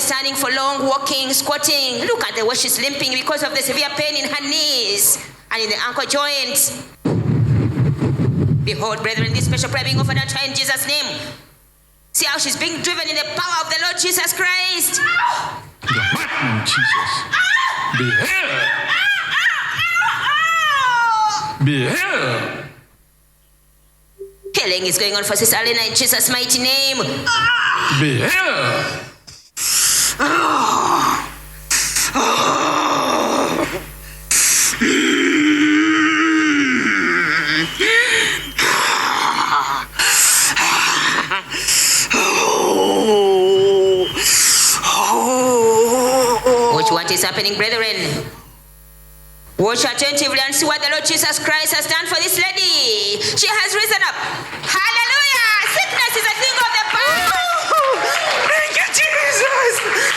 and standing for long, walking, squatting. Look at the way she's limping because of the severe pain in her knees and in the ankle joints. Behold, brethren, this special prayer being offered unto her in Jesus' name. See how she's being driven in the power of the Lord Jesus Christ. The mighty of Jesus. Be healed. Be healed. Healing is going on for Sister Alina in Jesus' mighty name. Be healed. Watch what is happening, brethren. Watch attentively and see what the Lord Jesus Christ has done for this lady. She has risen up. Hallelujah! Sickness is a thing of the past. Thank you, Jesus.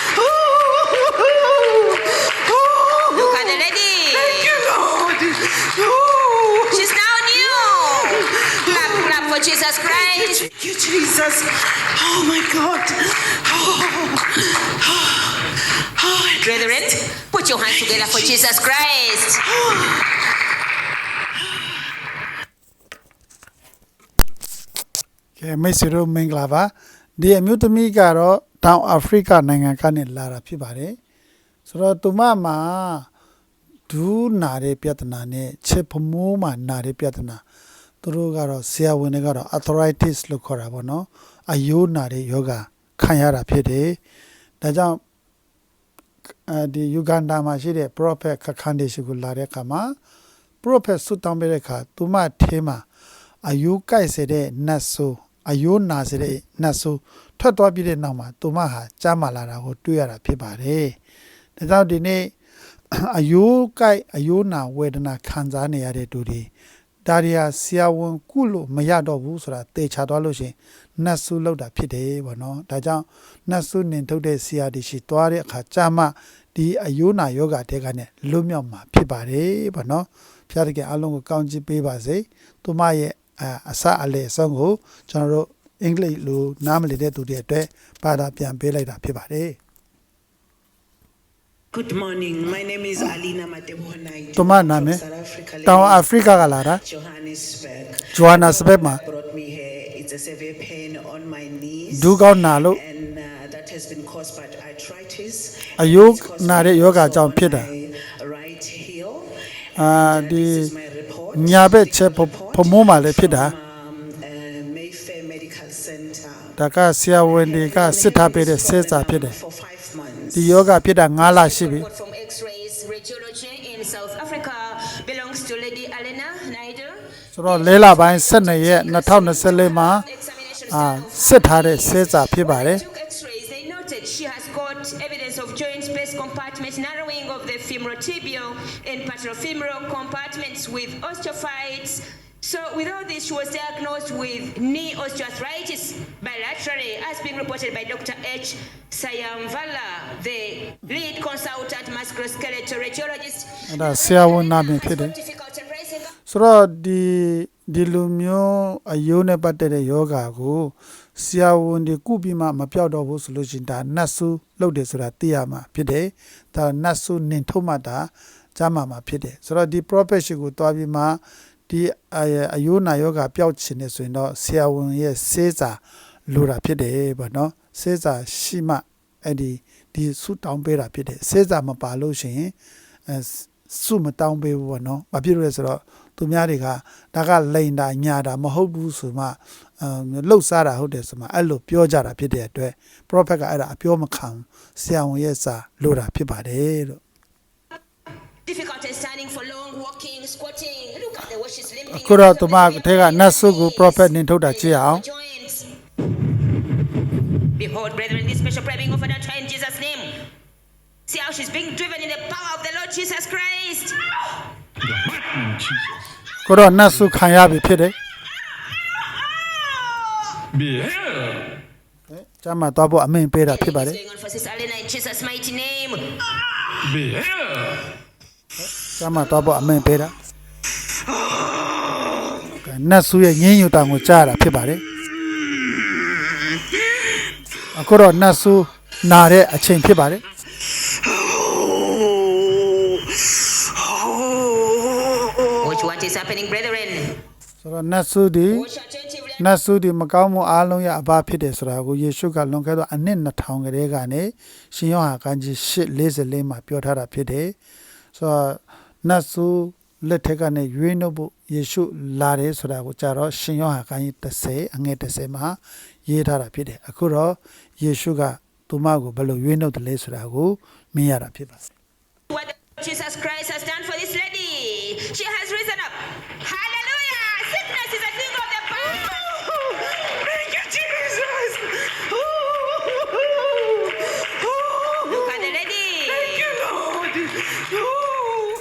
Jesus Christ. Thank you, Jesus. Oh my God. Oh, Brethren, put your hands together for Jesus Christ. ကဲမိတ်ဆွေတို့မင်္ဂလာပါဒီအမျိုးသမီးကတော့တောင်အာဖရိကနိုင်ငံကနေလာတာဖြစ်ပါတယ်ဆိုတော့သူမမှာဒူးနာတဲ့ပြဿနာနဲ့ချစ်ဖမိုးမှာနာတဲ့ပြဿနာ သူတို့ကတော့ဆရာဝန်တွေကတော့ arthritis လို့ခေါ်တာပေါ့နော်အယိုးနာတဲ့ယောဂခံရတာဖြစ်တယ်ဒါကြောင့်အဲဒီယူဂန္ဒာမှာရှိတဲ့ prophet ခခန်ဒေရှိကိုလာတဲ့အခါမှာ prophet ဆုတောင်းပေးတဲ့အခါသူမထဲမှာအယိုးကိုက်စေတဲ့နတ်ဆိုးအယိုးနာစေတဲ့နတ်ဆိုးထွက်သွားပြီးတဲ့နောက်မှာသူမဟာကြားမာလာတာကိုတွေ့ရတာဖြစ်ပါတယ်။ဒါကြောင့်ဒီနေ့အယိုးကိုက်အယိုးနာဝေဒနာခံစားနေရတဲ့သူတွေ ဒါရီယာဆရာဝန်ကုလို့မရတော့ဘူးဆိုတာသေချာသွားလို့ရှရင်နတ်ဆုလောက်တာဖြစ်တယ်ပေါ့နော်။ဒါကြောင့်နတ်ဆုနင်ထုတ်တဲ့ဆရာတွေရှိသွားတဲ့အခါကြာမှဒီအယိုးနာယောဂတဲကနေလွတ်မြောက်မှာဖြစ်ပါတယ်ပေါ့နော်။ဖျားတကယ်အလုံးကိုကောင်းချီးပေးပါစေ။သူမရဲ့အအစအလေအဆုံးကိုကျွန်တော်တို့အင်္ဂလိပ်လိုနားမလည်တဲ့သူတွေအတွက်ဘာသာပြန်ပေးလိုက်တာဖြစ်ပါတယ် Good morning. My name is Alina Matebonai. သူမနာမည် South Africa. တောင်အာဖရိကကလာတာ Johannesburg. ဂျိုဟန်နာစပက်မှာ Brought me here. It's a severe pain on my knees. ဒူးကောင်းနာလို့ And uh, that has been caused by arthritis. အယိုး It's caused နာတဲ့ by ယောဂ also ကြောင့် on ဖြစ်တာ my right heel. အာ And, uh, ဒီ this is my report. ညာဘက်ချက်ဖဖမိုးမှာလည်းဖြစ်တာ From, um, uh, Mayfair Medical Center. ဒါကဆရာဝန်တွေကစစ်ထားပေးတဲ့ဆဲစာဖြစ်တယ် For five months. ဒီယောဂဖြစ်တာ9လရှိပြီ Report from X-rays radiology in South Africa belongs to Lady Alena Naidu. ဆိုတော့လဲလပိုင်း12ရက်2024မှာ Examination အာ done on စစ်ထားတဲ့ဆဲစာဖြစ်ပါတယ် When they took X-rays, they noted she has got evidence of joint space compartment narrowing of the femorotibial and paterofemoral compartments with osteophytes. So, with all this, she was diagnosed with knee osteoarthritis bilaterally, as being reported by Dr. H. Sayamvala, the lead consultant musculoskeletal radiologist. အဲ့ဒါဆရာဝန်နာမည်ဖြစ်တယ် Difficult in raising up. ဆိုတော့ဒီဒီလိုမျိုးအယိုးနဲ့ပတ်သက်တဲ့ယောဂါကိုဆရာဝန်တွေကုပြီးမှမပြောက်တော့ဘူးဆိုလို့ရှိရင်ဒါနတ်ဆူလုပ်တယ်ဆိုတာသိရမှာဖြစ်တယ်ဒါနတ်ဆူနင်ထုတ်မှဒါကြားမှာမှာဖြစ်တယ်ဆိုတော့ဒီ profession ကိုတွားပြီးမှ ဒီအအယိုးနာယောဂါပျောက်ခြင်းနေဆိုရင်တော့ဆရာဝန်ရဲ့စေးစာလိုတာဖြစ်တယ်ပေါ့နော်စေးစာရှိမှအဲ့ဒီဒီဆူတောင်းပေးတာဖြစ်တယ်စေးစာမပါလို့ရှိရင်အဲစုမတောင်းပေးဘူးပေါ့နော်။ဘာဖြစ်လို့လဲဆိုတော့သူများတွေကဒါကလိန်တာညာတာမဟုတ်ဘူးဆိုမှအမ်လှုပ်ရှားတာဟုတ်တယ်ဆိုမှအဲ့လိုပြောကြတာဖြစ်တဲ့အတွက် prophet ကအဲ့ဒါအပြောမခံဘူးဆရာဝန်ရဲ့စာလိုတာဖြစ်ပါတယ်လို့ Difficult in standing for long, walking, squatting. Look at the way she's limping. အခုတော့သူမထဲကနတ်ဆုကို prophet နင်ထုတ်တာကြည့်အောင် Joints. Behold, brethren, this special prayer being offered unto her in Jesus' name. See how she's being driven in the power of the Lord Jesus Christ. In the mighty name of Jesus. ကိုတော့နတ်ဆုခံရပြီဖြစ်တယ် Be healed. ကျမ်းမှာသွားဖို့အမိန်ပေးတာဖြစ်ပါတယ် What's ကျမ်းမှာသွားဖို့အမိန်ပေးတာကဲနတ်ဆုရဲ့ငင်းညူတောင်ကိုကြားရတာဖြစ်ပါတယ်အခုတော့နတ်ဆုနာတဲ့အချိန်ဖြစ်ပါတယ် Watch what is happening, brethren. ဆိုတော့နတ်ဆုဒီ Watch attentively. နတ်ဆုဒီမကောင်းမှုအားလုံးရဲ့အဘဖြစ်တယ်ဆိုတာကိုယေရှုကလွန်ခဲ့သောအနှစ်2000ကလေးကနေရှင်ယောဟန်ကန်းကြီး8:44မှာပြောထားတာဖြစ်တယ်ဆိုတော့ နတ်ဆုလက်ထက်ကနေရွေးနှုတ်ဖို့ယေရှုလာတယ်ဆိုတာကိုကြတော့ရှင်ယောဟန်ကန်းကြီး30အငယ်30မှာရေးထားတာဖြစ်တယ်အခုတော့ယေရှုကသူမကိုဘယ်လိုရွေးနှုတ်တယ်လဲဆိုတာကိုမြင်ရတာဖြစ်ပါတယ် What Jesus Christ has done for this lady. She has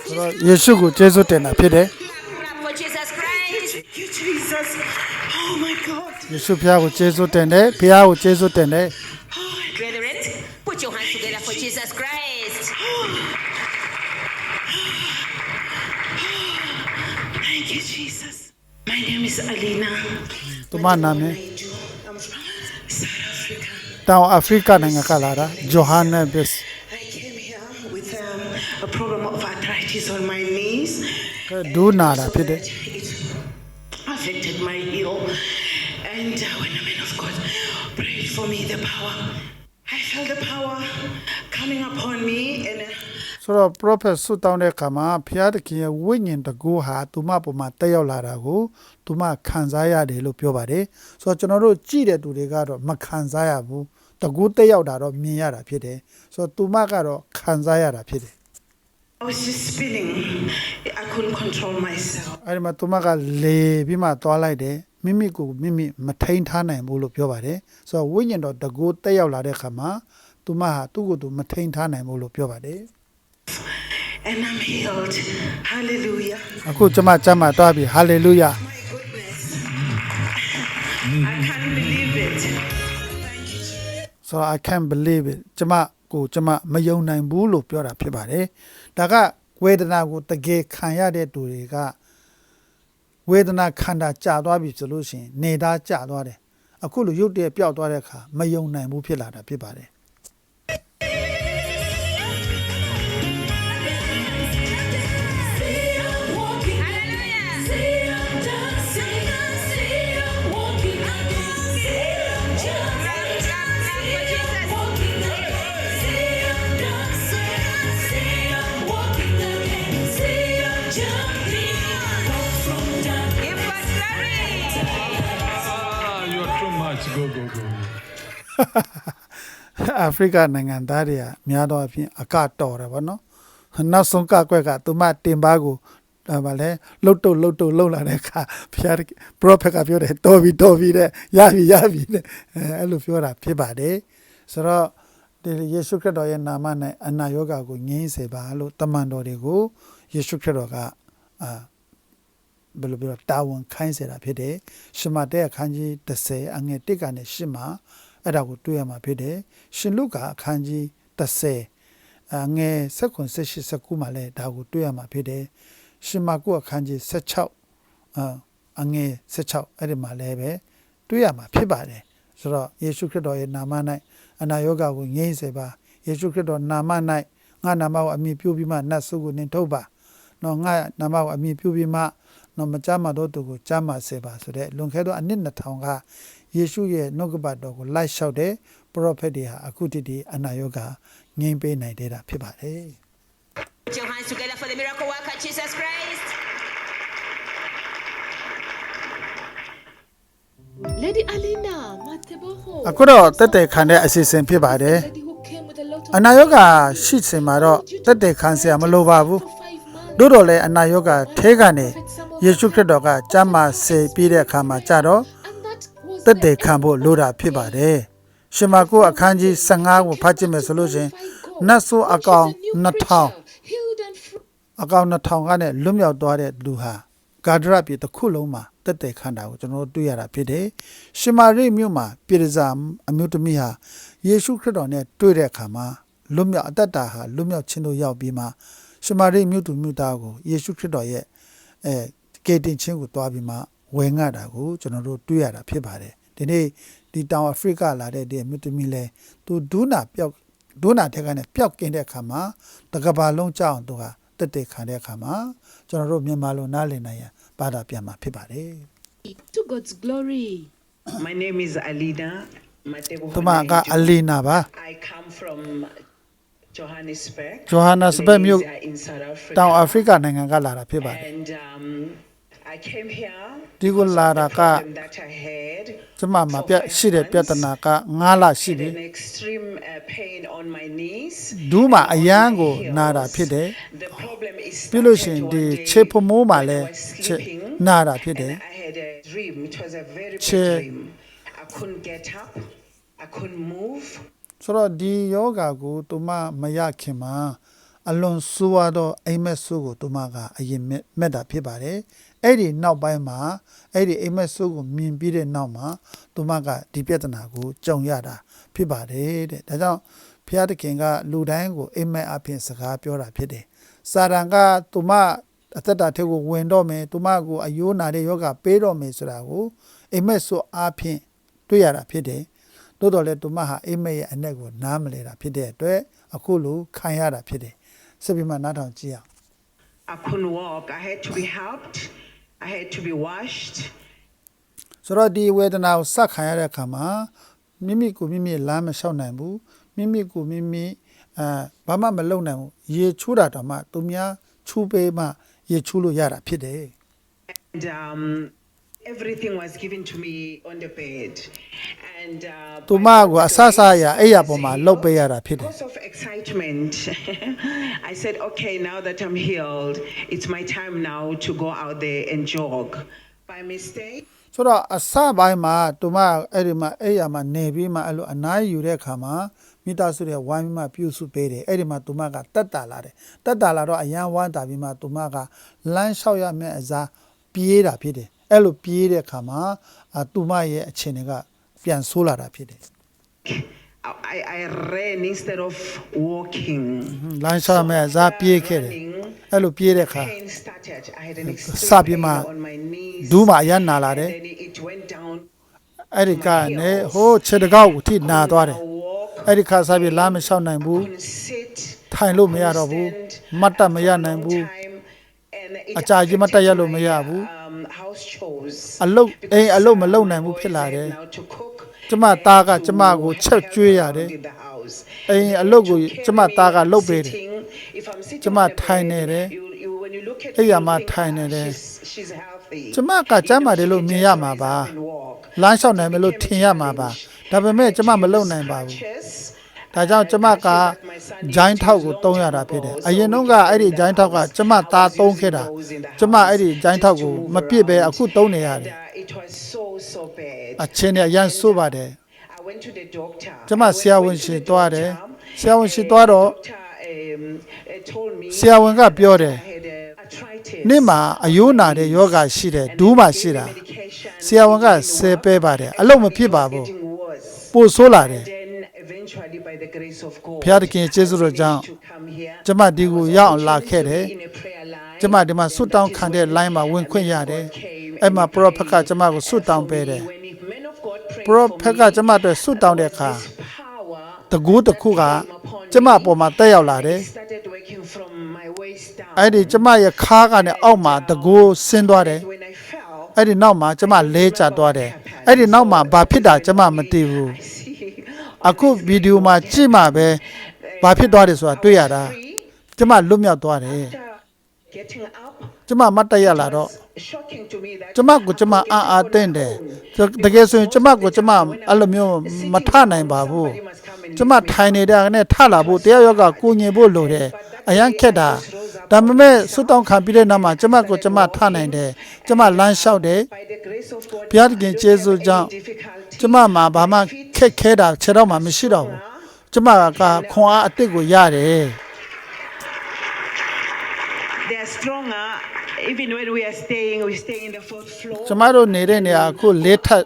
ဆိုတော့ယေရှုကိုကျေးဇူးတင်တာဖြစ်တယ် Clap for Jesus Christ. Thank you, Jesus. Oh my God. ယေရှုဖျားကိုကျေးဇူးတင်တယ်ဖျားကိုကျေးဇူးတင်တယ် Brethren, put your hands together for Jesus Christ. Thank you, Jesus. My name is Alina. သူမနာမည် I'm from South Africa. တောင်အာဖရိကနိုင်ငံကလာတာဂျိုဟန်နဘစ် ဒူးနာတာဖြစ်တယ် It affected my heel. And uh, when the man of God prayed for me, the power, I felt the power coming upon me. And uh, ဆိုတော့ prophet ဆုတောင်းတဲ့အခါမှာဖျားတခင်ရဲ့ဝိညာဉ်တကူဟာသူမပေါ်မှာတက်ရောက်လာတာကိုသူမခံစားရတယ်လို့ပြောပါတယ်ဆိုတော့ကျွန်တော်တို့ကြည့်တဲ့သူတွေကတော့မခံစားရဘူးတကူတက်ရောက်တာတော့မြင်ရတာဖြစ်တယ်ဆိုတော့သူမကတော့ခံစားရတာဖြစ်တယ် I was just spinning. I couldn't control myself. အဲဒီမှာသူမကလေပြီးမှသွားလိုက်တယ်မိမိကိုမိမိမထိန်ထားနိုင်ဘူးလို့ပြောပါတယ်ဆိုတော့ဝိညာဉ်တော်တကူတက်ရောက်လာတဲ့အခါမှာသူမဟာသူ့ကိုယ်သူမထိန်ထားနိုင်ဘူးလို့ပြောပါတယ် And I'm healed. Hallelujah. အခုကျွန်မကျမ်းမှာတွားပြီဟာလေလုယာ My goodness. I can't believe it. so i can't believe it ကျမ ကိုကျမမယုံနိုင်ဘူးလို့ပြောတာဖြစ်ပါတယ်ဒါကဝေဒနာကိုတကယ်ခံရတဲ့သူတွေကဝေဒနာခန္ဓာကြာသွားပြီဆိုလို့ရှိရင် နေသားကြာသွားတယ်အခုလိုရုပ်တရက်ပျောက်သွားတဲ့အခါမယုံနိုင်ဘူးဖြစ်လာတာဖြစ်ပါတယ် are too much. Go, go, go. အာဖရိကနိုင်ငံသားတွေကများသောအားဖြင့်အကတော်တယ်ဗောနော်နောက်ဆုံးကကွက်ကသူမတင်ပါကိုဒါပါလဲလှုပ်တုတ်လှုပ်တုတ်လှုပ်လာတဲ့အခါဘုရားပရောဖက်ကပြောတယ်တော်ပြီတော်ပြီတဲ့ရပြီရပြီတဲ့အဲအဲ့လိုပြောတာဖြစ်ပါတယ်ဆိုတော့ဒီယေရှုခရစ်တော်ရဲ့နာမနဲ့အနာရောဂါကိုငြိမ်းစေပါလို့တမန်တော်တွေကိုယေရှုခရစ်တော်ကအာ ဘယ်လိုပြောတာဝန်ခိုင်းစေတာဖြစ်တယ်ရှမတဲ့အခန်းကြီး30အငယ်1ကနေ8မှာအဲ့ဒါကိုတွေ့ရမှာဖြစ်တယ်ရှင်လုကာအခန်းကြီး30အငယ်7 18 19မှာလည်းဒါကိုတွေ့ရမှာဖြစ်တယ်ရှင်မာကုအခန်းကြီး16အအငယ်16အဲ့ဒီမှာလည်းပဲတွေ့ရမှာဖြစ်ပါတယ်ဆိုတော့ယေရှုခရစ်တော်ရဲ့နာမ၌အနာရောဂါကိုငြိမ်းစေပါယေရှုခရစ်တော်နာမ၌ငါနာမကိုအမည်ပြုပြီးမှနတ်ဆုကိုနင်ထုတ်ပါနော်ငါနာမကိုအမည်ပြုပြီးမှ နော်မကြမ်းမတော့သူကိုကြမ်းမစေပါဆိုတဲ့လွန်ခဲ့သောအနှစ်2000ကယေရှုရဲ့နှုတ်ကပတ်တော်ကိုလိုက်လျှောက်တဲ့ပရောဖက်တွေဟာအခုတည်းဒီအနာရောဂါငြိမ်းပေးနိုင်တဲ့တာဖြစ်ပါတယ် Put your hands together for the miracle worker, Jesus Christ. Lady Alina, Mateboho. အခုတော့တက်တဲ့ခံတဲ့အစီအစဉ်ဖြစ်ပါတယ် Lady who came with a lot of အနာရောဂါရှိစင်မှာတော့တက်တဲ့ခံစရာမလိုပါဘူး for five months. တို့တော့လေအနာရောဂါထဲကနေ ယေရှုခရစ်တော်ကကြမ်းမစေပြီးတဲ့အခါမှာကြတော့ And that was တက်တဲ့ခံဖို့လိုတာဖြစ်ပါတယ်ရှင်မာကုအခန်းကြီး15ကိုဖတ်ကြည့်မယ်ဆိုလို့ရှရင်နတ်ဆိုးအကောင်2000 healed and free. အကောင်2000ကနေလွတ်မြောက်သွားတဲ့လူဟာဂါဒရပြည်တစ်ခုလုံးမှာတက်တဲ့ခန္ဓာကိုကျွန်တော်တို့တွေ့ရတာဖြစ်တယ်။ရှမာရိမြို့မှာပြည်ရဇာအမျိုးသမီးဟာယေရှုခရစ်တော်နဲ့တွေ့တဲ့အခါမှာလွတ်မြောက်အသက်တာဟာလွတ်မြောက်ခြင်းတို့ရောက်ပြီးမှရှမာရိမြို့သူမြို့သားကိုယေရှုခရစ်တော်ရဲ့အဲ ကေတင်ချင်းကိုတွားပြီးမှဝယ်ငှတာကိုကျွန်တော်တို့တွေ့ရတာဖြစ်ပါတယ်။ဒီဒီနေ့ဒီတောင်အာဖရိကလာတဲ့ဒီအမျိုးသမီးလဲသူဒူးနာပျောက်ဒူးနာထက်ကနေပျောက်ကင်းတဲ့အခါမှာတကဘာလုံးကြောက်အောင်သူကတက်တက်ခံတဲ့အခါမှာကျွန်တော်တို့မြန်မာလိုနားလည်နိုင်ရန်ဘာသာပြန်မှာဖြစ်ပါတယ် To God's glory. My name is Alida Matebo. သူမကအလီနာပါ I come from Johannesburg. Johannesburg မြို့ Malaysia in South Africa. တောင်အာဖရိကနိုင်ငံကလာတာဖြစ်ပါတယ် And um, I came here. ဒီကိုလာတာက problem that I had. ကျမမှာပြရှိတဲ့ပြဿနာက9လရှိပြီ An extreme uh, pain on my knees. ဒူးမှာအယမ်းကိုနာတာဖြစ်တယ် The problem is ပြီးလို့ရှိရင် started ဒီ one day ခြေဖမိုးမှာလည်း when I was ခြေ sleeping. နာတာဖြစ်တယ် And I had a dream. It was a very big Chair. dream. I couldn't get up. I couldn't move. ဆိုတော့ဒီယောဂါကိုသူမမရခင်မှာ အလွန်ဆိုးရသောအိမ်မက်ဆိုးကိုသူမကအရင်မက်မက်တာဖြစ်ပါတယ်အဲ့ဒီနောက်ပိုင်းမှာအဲ့ဒီအိမ်မက်ဆိုးကိုမြင်ပြီးတဲ့နောက်မှာသူမကဒီပြဿနာကိုကြုံရတာဖြစ်ပါတယ်တဲ့ဒါကြောင့်ဖျားတခင်ကလူတိုင်းကိုအိမ်မက်အဖြစ်စကားပြောတာဖြစ်တယ်စာရန်ကသူမအသက်တာထဲကိုဝင်တော့မယ်သူမကိုအယိုးနာတဲ့ယောဂပေးတော့မယ်ဆိုတာကိုအိမ်မက်ဆိုးအဖြစ်တွေ့ရတာဖြစ်တယ်တိုးတော်လဲသူမဟာအိမ်မက်ရဲ့အ내ကိုနားမလဲတာဖြစ်တဲ့အတွက်အခုလိုခံရတာဖြစ်တယ် ဆက်ပြီးမှနားထောင်ကြည့်အောင် I couldn't walk. I had to be helped. I had to be washed. ဆိုတော့ဒီဝေဒနာကိုစခံရတဲ့အခါမှာမိမိကိုမိမိလမ်းမလျှောက်နိုင်ဘူးမိမိကိုမိမိအဲဘာမှမလုပ်နိုင်ဘူးရေချိုးတာတော့မှသူများချိုးပေးမှရေချိုးလို့ရတာဖြစ်တယ် And um, everything was given to me on the bed. And uh, သူမကိုအဆဆရအဲ့ရပေါ်မှာလုတ်ပေးရတာဖြစ်တယ် because of excitement, I said, okay, now that I'm healed, it's my time now to go out there and jog. By mistake, ဆိုတော့အစပိုင်းမှာသူမအဲ့ဒီမှာအဲ့ရမှာနေပြီးမှအဲ့လိုအနားယူတဲ့အခါမှာမိသားစုတွေဝိုင်းပြီးမှပြုစုပေးတယ်အဲ့ဒီမှာသူမကတက်တာလာတယ်တက်တာလာတော့အရန်ဝမ်းတာပြီးမှသူမကလမ်းလျှောက်ရမယ့်အစားပြေးတာဖြစ်တယ် အဲ့လိုပြေးတဲ့အခါမှာအသူမရဲ့အခြေအနေကပြန်ဆိုးလာတာဖြစ်တယ် I, I ran instead of walking. လမ်းလျှောက်ရမယ့်အစားပြေးခဲ့တယ်အဲ့လိုပြေးတဲ့အခါ Pain started. I had an စ extreme ပြီးမှ pain on my knees. ဒူးမှာအရန်နာလာတယ် And then it went down. အဲ့ဒီကနေဟိုးခြေတကောက်ကိုထိနာသွားတယ် I walk, အဲ့ဒီခါစားပြီးလမ်းမလျှောက်နိုင်ဘူး couldn't sit. ထိုင်လို့မရတော့ဘူးမတ်တက်မရနိုင်ဘူးအအကြာကြီးမတက်ရလို့မရဘူး အလုတ်အိမ်အလုတ်မလုပ်နိုင်ဘူးဖြစ်လာတယ်ကျမသားကကျမကိုချက်ကျွေးရတယ်အိမ်အလုတ်ကိုကျမသားကလုပ်ပေးတယ်ကျမထိုင်နေတယ်အဲ့ရမှာထိုင်နေတယ်ကျမကကျမ်းမာတယ်လို့မြင်ရမှာပါလမ်းလျှောက်နိုင်မယ်လို့ထင်ရမှာပါဒါပေမဲ့ကျမမလုပ်နိုင်ပါဘူး ဒါကြောင့်ကျမကဂျိုင်းထောက်ကိုတုံးရတာဖြစ်တယ်အရင်တော့ကအဲ့ဒီဂျိုင်းထောက်ကကျမသားတုံးခဲ့တာကျမအဲ့ဒီဂျိုင်းထောက်ကိုမပြစ်ပဲအခုတုံးနေရတယ်အချင်းနဲ့အရန်ဆိုးပါတယ်ကျကျမမဆဆရာရာဝဝန်င်ရှိရှိသွားသွားတတယ်ယ်ဆဆရာရာဝဝန်င်ရှိရှိသွားသွားတော့တော့ဆဆရာရာဝဝန်င်ကကပြောပြောတတယ်ယ်နေ့မှာအယိုးနာတဲ့ယောဂရှိတယ်ဒူးမှရှိတာဆရာဝန်ကဆယ်ပဲပါတယ်အလုံးမဖြစ်ပါဘူးပို့ဆိုးလာတယ် ဘုရားသခင်ကျေးဇူးတော်ကြောင့်ကျမဒီကိုရောက်အောင်လာခဲ့တယ်ကျမဒီမှာဆွတ်တောင်းခံတဲ့ line မှာဝင်ခွင့်ရတယ်အဲ့မှာ prophet ကကျမကိုဆွတ်တောင်းပေးတယ် prophet ကကျမအတွက်ဆွတ်တောင်းတဲ့အခါတကူးတစ်ခုကကျမအပေါ်မှာတက်ရောက်လာတယ်အဲ့ဒီကျမရဲ့ခါးကနေအောက်မှာတကူးဆင်းသွားတယ်အဲ့ဒီနောက်မှာကျမလဲကျသွားတယ်အဲ့ဒီနောက်မှာဘာဖြစ်တာကျမမသိဘူး အခုဗီဒီယိုမှာကြည့်မှပဲဘာဖြစ်သွားတယ်ဆိုတာတွေ့ရတာကျမလွတ်မြောက်သွားတယ်ကျမမတ်တရလာတော့ကျမကိုကျမအာအာတင်းတယ်တကယ်ဆိုရင်ကျမကိုကျမအဲ့လိုမျိုးမထနိုင်ပါဘူးကျမထိုင်နေတဲ့ကနေထလာဖို့တရားယောဂကိုညင်ဖို့လိုတယ်အရန်ခက်တာဒါပေမဲ့ဆွတ်တောင်းခံပြီးတဲ့နောက်မှာကျမကိုကျမထနိုင်တယ်ကျမလမ်းလျှောက်တယ်ဘုရားသခင်ကျေးဇူးကြောင့်ကျမမှာဘာမှခ က်ခဲတာခြေတော့မှမရှိတော့ဘူးကျမကခွန်အားအစ်စ်ကိုရတယ် They are stronger even when we are staying we stay in the fourth floor ကျမတို့နေတဲ့နေရာအခုလေးထပ်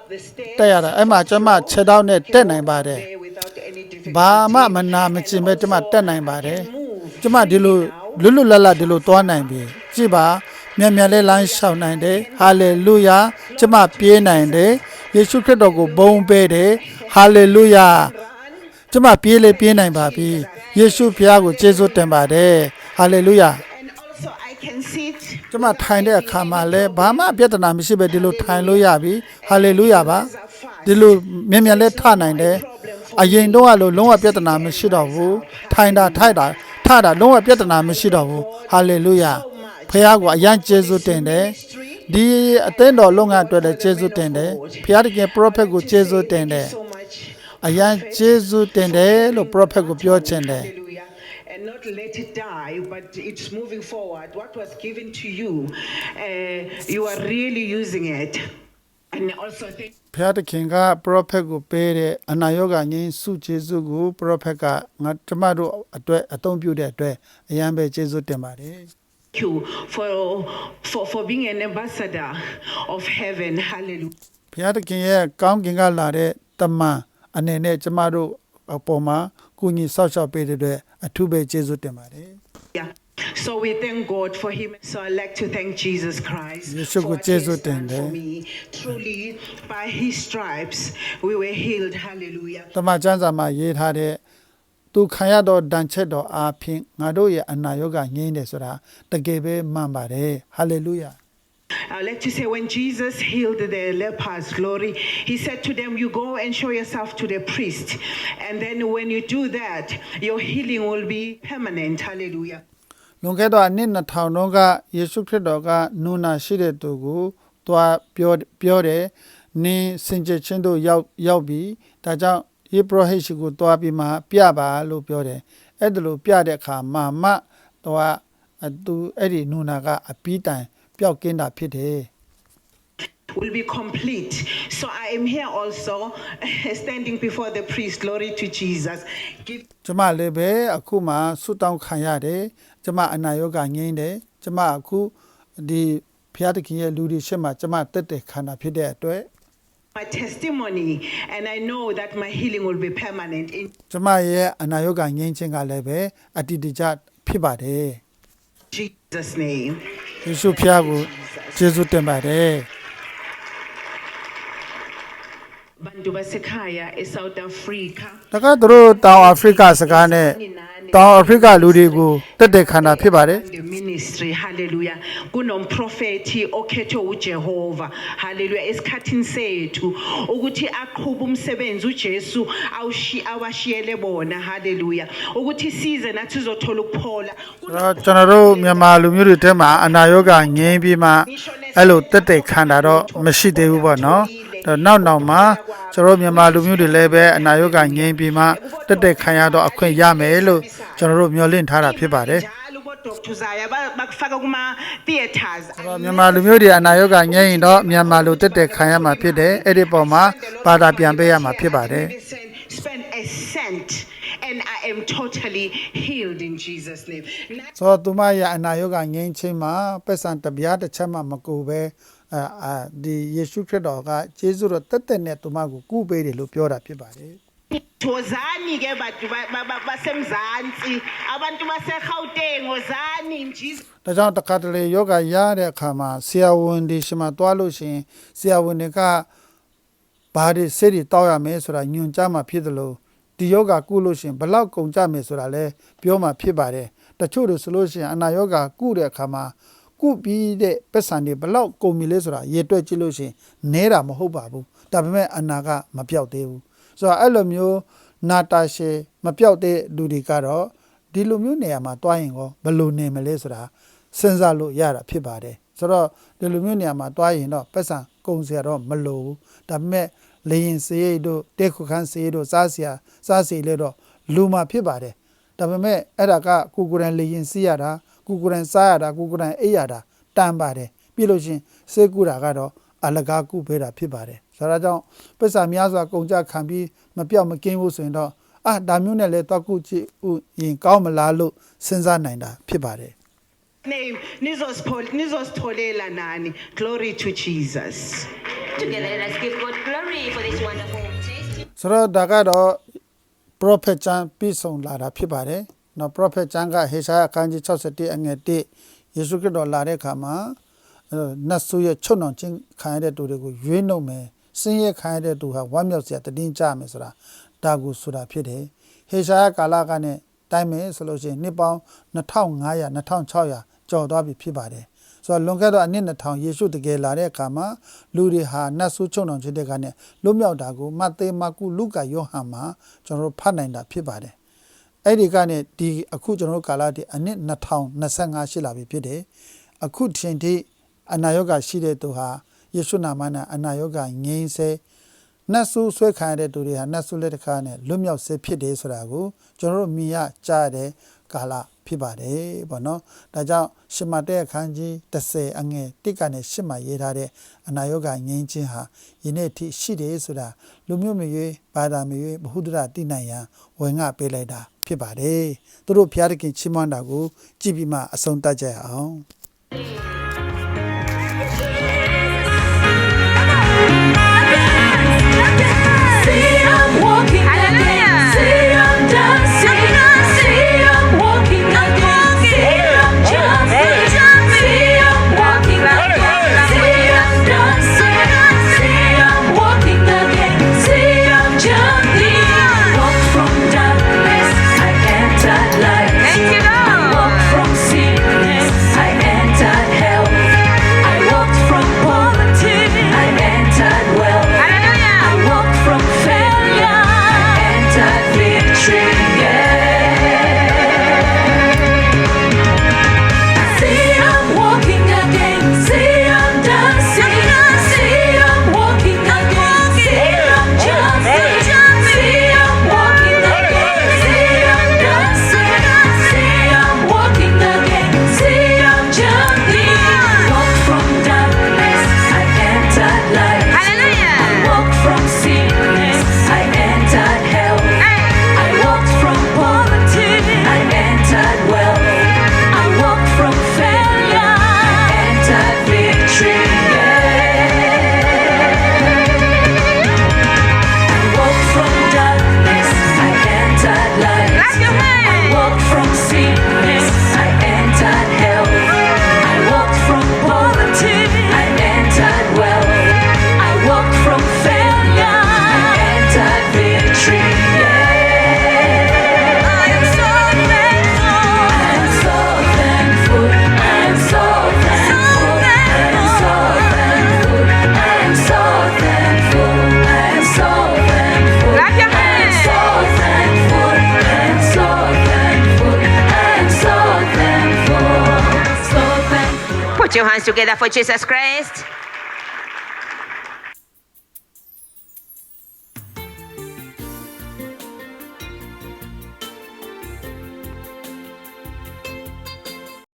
တက်ရတာအဲ့မှာကျမခြေတော့နဲ့တက်နိုင်ပါတယ် there without any difficulty ဘာမှမနာမကျင်ပဲကျမတက်နိုင်ပါတယ်ကျမဒီလိုလွတ်လွတ်လပ်လပ်ဒီလိုသွားနိုင်ပြီကြည့်ပါမြန်မြန်လေးလမ်းလျှောက်နိုင်တယ်ဟာလေလုယာကျမပြေးနိုင်တယ် ယေရှုခရစ်တော်ကိုဘုန်းပေးတယ်ဟာလေလုယာကျမပြေးလေပြေးနိုင်ပါပြီယေရှုဖခင်ကိုကျေးဇူးတင်ပါတယ်ဟာလေလုယာ And also, I can sit ကျမထိုင်တဲ့အခါမှာလည်းဘာမှပြဿနာမရှိပဲဒီလိုထိုင်လို့ရပြီဟာလေလုယာပါဒီလိုမြင်မြန်လဲထနိုင်တယ်အရင်တော့ကလိုလုံးဝပြဿနာမရှိတော့ဘူးထိုင်တာထိုက်တာထတာလုံးဝပြဿနာမရှိတော့ဘူးဟာလေလုယာဖခင်ကိုအရန်ကျေးဇူးတင်တယ် ဒီအသင်းတော်လုပ်ငန်းအတွက်လည်းကျေးဇူးတင်တယ်ဖခင်တကယ် prophet ကိုကျေးဇူးတင်တယ် so much. အရန်ကျေးဇူးတင်တယ်လို့ prophet ကိုပြောချင်တယ် Hallelujah. And not let it die, but it's moving forward. What was given to you, uh, you are really using it. And also, thank ဖျားတခင်က prophet ကိုပေးတဲ့အနာရောဂါငြိမ်းစုကျေးဇူးကို prophet ကငါကျမတို့အတွက်အသုံးပြုတဲ့အတွက်အရန်ပဲကျေးဇူးတင်ပါတယ် you for, for, for being an ambassador of heaven. Hallelujah. ဖျားတခင်ရဲ့ကောင်းကင်ကလာတဲ့တမန်အနေနဲ့ကျမတို့အပေါ်မှာကုညီဆောက်ရှောက်ပေးတဲ့အတွက်အထူးပဲကျေးဇူးတင်ပါတယ် Yeah. So we thank God for him. So I'd like to thank Jesus Christ Yesu for ko what he has Jesu done for tende. me. Truly, by his stripes, we were healed. Hallelujah. သူခံရတော့ဒဏ်ချက်တော်အားဖြင့်ငါတို့ရဲ့အနာရောဂါငြိမ်းတယ်ဆိုတာတကယ်ပဲမှန်ပါတယ်ဟာလေလုယာ I'd like to say when Jesus healed the lepers, glory, he said to them, You go and show yourself to the priest. And then when you do that, your healing will be permanent. Hallelujah. လွန်ခဲ့တော့အနှစ်2000တုန်းကယေရှုခရစ်တော်ကနူနာရှိတဲ့သူကိုသွားပြောပြောတယ်နင်းစင်ကြယ်ချင်းတို့ရောက်ရောက်ပြီးဒါကြောင့် ယေဘရဟိရှိကိုသွားပြီးမှပြပါလို့ပြောတယ်အဲ့ဒါလို့ပြတဲ့အခါမှာမှတော့အသူအဲ့ဒီနူနာကအပီးတိုင်ပျောက်ကင်းတာဖြစ်တယ် Will be complete. So I am here also standing before the priest. Glory to Jesus. Give ကျမလည်းပဲအခုမှဆုတောင်းခံရတယ်ကျမအနာရောဂါငြိမ်းတယ်ကျမအခုဒီဖျားတခင်ရဲ့လူတွေရှေ့မှာကျမတက်တဲ့ခန္ဓာဖြစ်တဲ့အတွက် my testimony, and I know that my healing will be permanent in ကျမရဲ့အနာရောဂါငြိမ်းခြင်းကလည်းပဲအတ္တိတကြဖြစ်ပါတယ် Jesus' name. ယေရှုဖျားကိုကျေးဇူးတင်ပါတယ် Bantu basekhaya eSouth Africa. တခါသူတို့တောင်အာဖရိကစကားနဲ့ တောင်အာဖရိကလူတွေကိုတက်တဲ့ခန္ဓာဖြစ်ပါတယ် The ministry hallelujah kunomprofeti okhethwe uJehova hallelujah esikhathini sethu ukuthi aqhube umsebenzi uJesu awushi awashiyele bona hallelujah ukuthi size nathi sizothola ukuphola အဲ့တော့ကျွန်တော်တို့မြန်မာလူမျိုးတွေထဲမှာအနာရောဂါငြိမ်းပြီးမှအဲ့လိုတက်တဲ့ခန္ဓာတော့မရှိသေးဘူးပေါ့နော်အဲ့ တော့နောက်နောက်မှာကျွန်တော်တို့မြန်မာလူမျိုးတွေလည်းပဲအနာရောဂါငြိမ်းပြီးမှတက်တဲ့ခံရတော့အခွင့်ရမယ်လို့ကျွန်တော်တို့မျှော်လင့်ထားတာဖြစ်ပါတယ် njalo bodoctors aya ba- bakufaka kuma theaters တော့မြန်မာလူမျိုးတွေအနာရောဂါငြိမ်းရင်တော့မြန်မာလူတက်တဲ့ခံရမှာဖြစ်တယ်အဲ့ဒီပုံမှာဘာသာပြန်ပေးရမှာဖြစ်ပါတယ် spend a cent and I am totally healed in Jesus name ဆိုတော့သူမရဲ့အနာရောဂါငြိမ်းချင်းမှာပက်ဆန်တပြားတစ်ချက်မှမကူပဲ အာအာဒီယေရှုခရစ်တော်ကယေရှုတော်တက်တက်နဲ့သူမကိုကုပေးတယ်လို့ပြောတာဖြစ်ပါတယ် Wozani ke bantu ba- ba- ba- basemzansi abantu baseGauteng wozani in Jesus ဒါကြောင့်တခါတလေယောဂရတဲ့အခါမှာဆရာဝန်ဒီရှင်မှာတွားလို့ရှိရင်ဆရာဝန်တွေကဘာတွေစိတ်တွေတောက်ရမယ်ဆိုတာညွှန်ကြားမှာဖြစ်တယ်လို့ဒီယောဂကုလို့ရှိရင်ဘယ်လောက်ကုန်ကြမယ်ဆိုတာလဲပြောမှာဖြစ်ပါတယ်တချို့တွေဆိုလို့ရှိရင်အနာယောဂကုတဲ့အခါမှာ ကုပြီးတဲ့ပက်ဆန်တွေဘယ်လောက်ကုန်ပြီလဲဆိုတာရေတွက်ကြည့်လို့ရှိရင်နဲတာမဟုတ်ပါဘူးဒါပေမဲ့အနာကမပြောက်သေးဘူးဆိုတော့အဲ့လိုမျိုးနာတာရှည်မပြောက်တဲ့လူတွေကတော့ဒီလိုမျိုးနေရာမှာတွားရင်ကောဘယ်လိုနေမလဲဆိုတာစဉ်းစားလို့ရတာဖြစ်ပါတယ်ဆိုတော့ဒီလိုမျိုးနေရာမှာတွားရင်တော့ပတ်စံကုန်စရာတော့မလိုဘူးဒါပေမဲ့လေရင်စရိတ်တို့တက်ခုခန်းစရိတ်တို့စားစရာစားစီလေတော့လူမှာဖြစ်ပါတယ်ဒါပေမဲ့အဲ့ဒါကကိုကိုယ်တိုင်လေရင်စီးရတာ ကိုကိုယ်တိုင်စားရတာကိုကိုယ်တိုင်အိပ်ရတာတန်ပါတယ်ပြီးလို့ရှရင်စေကူတာကတော့အလကားကုပေးတာဖြစ်ပါတယ်ဆိုတော့ကြောင့်ပတ်စံများစွာကုန်ကြခံပြီးမပြောက်မကင်းဘူးဆိုရင်တော့အာဒါမျိုးနဲ့လေတော့ကုကြည့်ဥရင်ကောင်းမလားလို့စဉ်းစားနိုင်တာဖြစ်ပါတယ် name nizosphol- nizositholela nani glory to Jesus Together, let us give God glory for this wonderful testimony. ဆိုတော့ဒါကတော့ prophet ကျမ်းပြီးဆုံးလာတာဖြစ်ပါတယ်။ နော် prophet ကျမ်းကဟေရှာယအခန်းကြီး61အငယ်1ယေရှုခရစ်တော်လာတဲ့အခါမှာအဲနတ်ဆိုးရဲ့ချုံနှောင်ခြင်းခံရတဲ့သူတွေကိုရွေးနှုတ်မယ်ဆင်းရဲခံရတဲ့သူဟာဝမ်းမြောက်စရာတည်င်းကြမယ်ဆိုတာဒါကိုဆိုတာဖြစ်တယ်ဟေရှာယကာလကနဲ့တိုင်းမယ်ဆိုလို့ရှိရင်နှစ်ပေါင်း2500 2600ကျော်သွားပြီဖြစ်ပါတယ်ဆိုတော့လွန်ခဲ့သောအနှစ်2000ယေရှုတကယ်လာတဲ့အခါမှာလူတွေဟာနတ်ဆိုးချုံတော်ဖြစ်တဲ့ကနေလွတ်မြောက်တာကိုမဿေမာကုလုကာယောဟန်မှာကျွန်တော်တို့ဖတ်နိုင်တာဖြစ်ပါတယ် အဲ့ဒီကနေဒီအခုကျွန်တော်တို့ကာလတည်းအနှစ်2025ရှိလာပြီဖြစ်တယ်အခုချိန်ထိအနာရောဂါရှိတဲ့သူဟာယေရှုနာမနဲ့အနာရောဂါငြိမ်းစေနတ်ဆုဆွဲခံရတဲ့သူတွေဟာနတ်ဆုလက်တစ်ခါနဲ့လွတ်မြောက်စေဖြစ်တယ်ဆိုတာကိုကျွန်တော်တို့မြင်ရကြားရတဲ့ကာလ ဖြစ်ပါတယ်ပေါ့နော်ဒါကြောင့်ရှမတဲ့အခန်းကြီး30အငယ်1ကနေ8မှာရေးထားတဲ့အနာရောဂါငြိမ်းခြင်းဟာယနေ့ထိရှိတယ်ဆိုတာလူမျိုးမျိုးဘာသာမျိုးဘ ഹു ဒရတိနိုင်ရန်ဝင်ငါပေးလိုက်တာဖြစ်ပါတယ်သူတို့ဘုရားသခင်ချီးမွမ်းတာကိုကြည်ပြီးမှအဆုံးတတ်ကြရအောင် together for Jesus Christ.